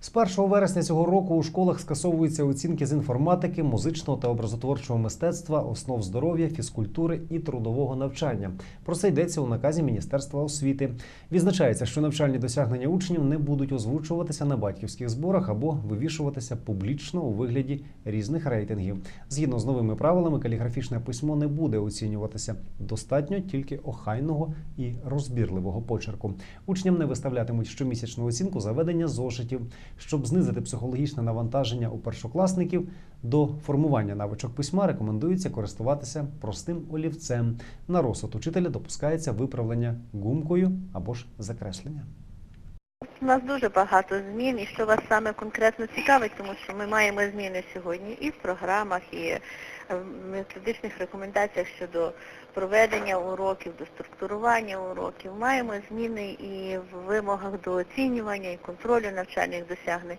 З 1 вересня цього року у школах скасовуються оцінки з інформатики, музичного та образотворчого мистецтва, основ здоров'я, фізкультури і трудового навчання. Про це йдеться у наказі Міністерства освіти. Відзначається, що навчальні досягнення учнів не будуть озвучуватися на батьківських зборах або вивішуватися публічно у вигляді різних рейтингів. Згідно з новими правилами, каліграфічне письмо не буде оцінюватися. Достатньо тільки охайного і розбірливого почерку. Учням не виставлятимуть щомісячну оцінку за ведення зошитів. Щоб знизити психологічне навантаження у першокласників, до формування навичок письма рекомендується користуватися простим олівцем. На розсуд учителя допускається виправлення гумкою або ж закреслення. У нас дуже багато змін, і що вас саме конкретно цікавить, тому що ми маємо зміни сьогодні і в програмах, і в методичних рекомендаціях щодо проведення уроків, до структурування уроків. Маємо зміни і в вимогах до оцінювання і контролю навчальних досягнень.